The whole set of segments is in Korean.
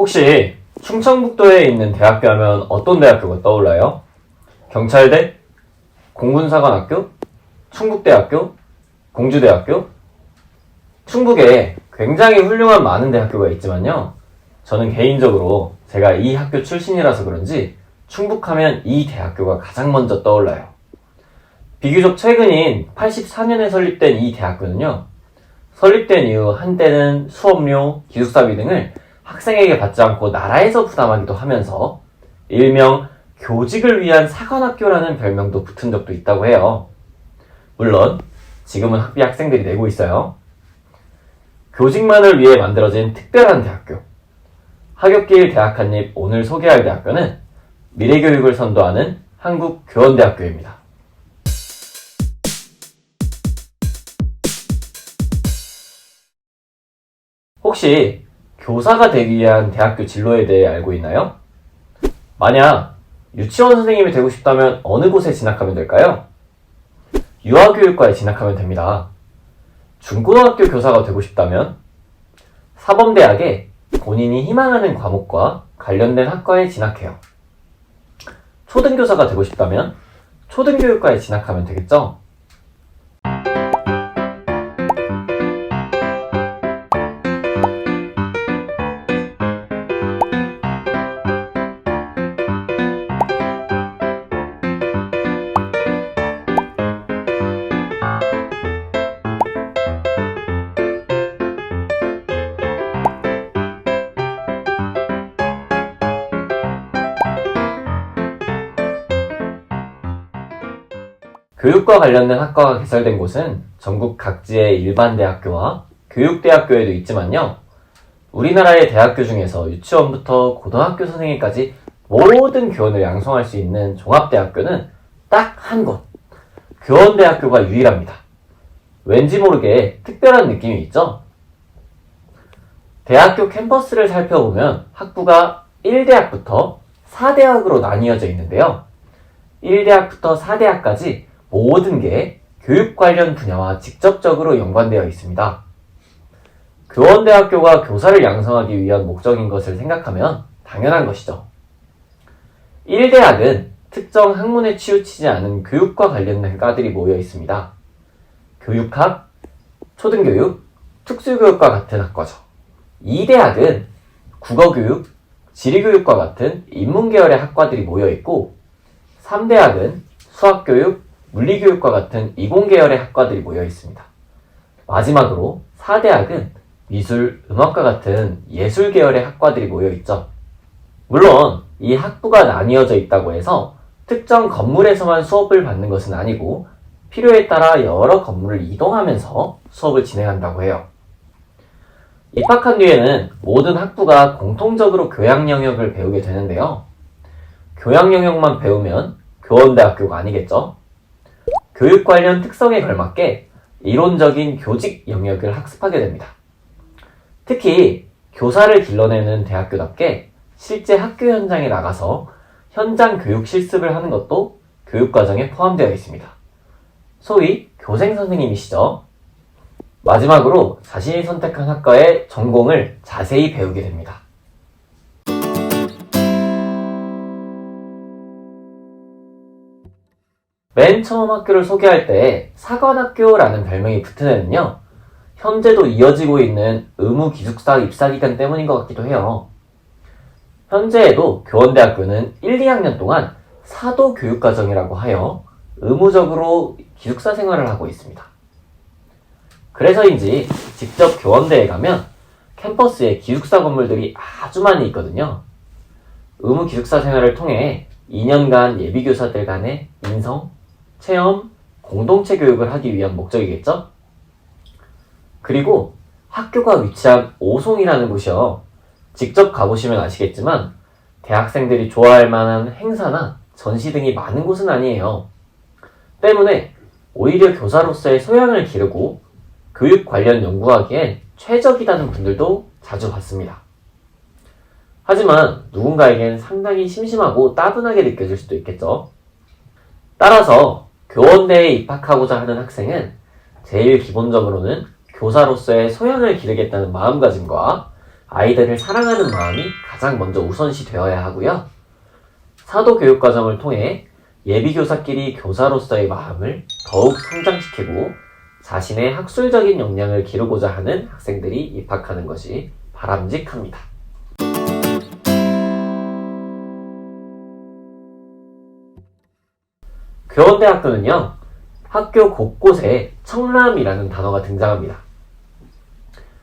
혹시 충청북도에 있는 대학교 하면 어떤 대학교가 떠올라요? 경찰대? 공군사관학교? 충북대학교? 공주대학교? 충북에 굉장히 훌륭한 많은 대학교가 있지만요. 저는 개인적으로 제가 이 학교 출신이라서 그런지 충북하면 이 대학교가 가장 먼저 떠올라요. 비교적 최근인 84년에 설립된 이 대학교는요. 설립된 이후 한때는 수업료, 기숙사비 등을 학생에게 받지 않고 나라에서 부담하기도 하면서 일명 교직을 위한 사관학교라는 별명도 붙은 적도 있다고 해요. 물론 지금은 학비 학생들이 내고 있어요. 교직만을 위해 만들어진 특별한 대학교. 하굣길 대학 한입 오늘 소개할 대학교는 미래교육을 선도하는 한국교원대학교입니다. 혹시 교사가 되기 위한 대학교 진로에 대해 알고 있나요? 만약 유치원 선생님이 되고 싶다면 어느 곳에 진학하면 될까요? 유아교육과에 진학하면 됩니다. 중고등학교 교사가 되고 싶다면 사범대학에 본인이 희망하는 과목과 관련된 학과에 진학해요. 초등교사가 되고 싶다면 초등교육과에 진학하면 되겠죠? 교육과 관련된 학과가 개설된 곳은 전국 각지의 일반 대학교와 교육대학교에도 있지만요. 우리나라의 대학교 중에서 유치원부터 고등학교 선생님까지 모든 교원을 양성할 수 있는 종합대학교는 딱 한 곳. 교원대학교가 유일합니다. 왠지 모르게 특별한 느낌이 있죠? 대학교 캠퍼스를 살펴보면 학부가 1대학부터 4대학으로 나뉘어져 있는데요. 1대학부터 4대학까지 모든 게 교육 관련 분야와 직접적으로 연관되어 있습니다. 교원대학교가 교사를 양성하기 위한 목적인 것을 생각하면 당연한 것이죠. 1대학은 특정 학문에 치우치지 않은 교육과 관련된 과들이 모여 있습니다. 교육학, 초등교육, 특수교육과 같은 학과죠. 2대학은 국어교육, 지리교육과 같은 인문계열의 학과들이 모여 있고 3대학은 수학교육, 물리교육과 같은 이공계열의 학과들이 모여 있습니다. 마지막으로 4대학은 미술, 음악과 같은 예술 계열의 학과들이 모여 있죠. 물론 이 학부가 나뉘어져 있다고 해서 특정 건물에서만 수업을 받는 것은 아니고 필요에 따라 여러 건물을 이동하면서 수업을 진행한다고 해요. 입학한 뒤에는 모든 학부가 공통적으로 교양 영역을 배우게 되는데요. 교양 영역만 배우면 교원대학교가 아니겠죠? 교육 관련 특성에 걸맞게 이론적인 교직 영역을 학습하게 됩니다. 특히 교사를 길러내는 대학교답게 실제 학교 현장에 나가서 현장 교육 실습을 하는 것도 교육 과정에 포함되어 있습니다. 소위 교생 선생님이시죠. 마지막으로 자신이 선택한 학과의 전공을 자세히 배우게 됩니다. 맨 처음 학교를 소개할 때 사관학교라는 별명이 붙은 애는요, 현재도 이어지고 있는 의무 기숙사 입사 기간 때문인 것 같기도 해요. 현재에도 교원대학교는 1, 2학년 동안 사도 교육과정이라고 하여 의무적으로 기숙사 생활을 하고 있습니다. 그래서인지 직접 교원대에 가면 캠퍼스에 기숙사 건물들이 아주 많이 있거든요. 의무 기숙사 생활을 통해 2년간 예비교사들 간의 인성, 체험, 공동체 교육을 하기 위한 목적이겠죠? 그리고 학교가 위치한 오송이라는 곳이요. 직접 가보시면 아시겠지만 대학생들이 좋아할 만한 행사나 전시 등이 많은 곳은 아니에요. 때문에 오히려 교사로서의 소양을 기르고 교육 관련 연구하기에 최적이라는 분들도 자주 봤습니다. 하지만 누군가에겐 상당히 심심하고 따분하게 느껴질 수도 있겠죠. 따라서 교원대에 입학하고자 하는 학생은 제일 기본적으로는 교사로서의 소양을 기르겠다는 마음가짐과 아이들을 사랑하는 마음이 가장 먼저 우선시 되어야 하고요. 사도 교육 과정을 통해 예비 교사끼리 교사로서의 마음을 더욱 성장시키고 자신의 학술적인 역량을 기르고자 하는 학생들이 입학하는 것이 바람직합니다. 교원대학교는요, 학교 곳곳에 청람이라는 단어가 등장합니다.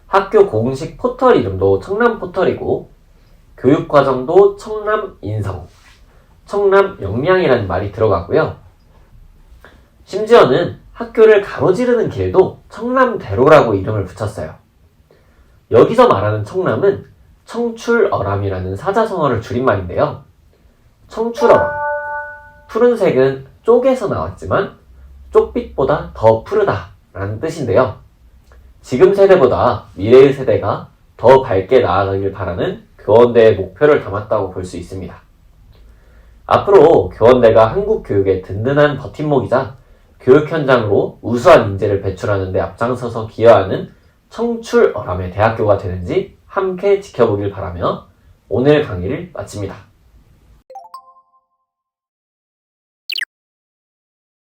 학교 공식 포털 이름도 청람 포털이고, 교육과정도 청람 인성, 청람 역량이라는 말이 들어가고요. 심지어는 학교를 가로지르는 길도 청람대로라고 이름을 붙였어요. 여기서 말하는 청람은 청출어람이라는 사자성어를 줄인 말인데요. 청출어람. 푸른색은 쪽에서 나왔지만 쪽빛보다 더 푸르다 라는 뜻인데요. 지금 세대보다 미래의 세대가 더 밝게 나아가길 바라는 교원대의 목표를 담았다고 볼 수 있습니다. 앞으로 교원대가 한국 교육의 든든한 버팀목이자 교육 현장으로 우수한 인재를 배출하는 데 앞장서서 기여하는 청출 어람의 대학교가 되는지 함께 지켜보길 바라며 오늘 강의를 마칩니다.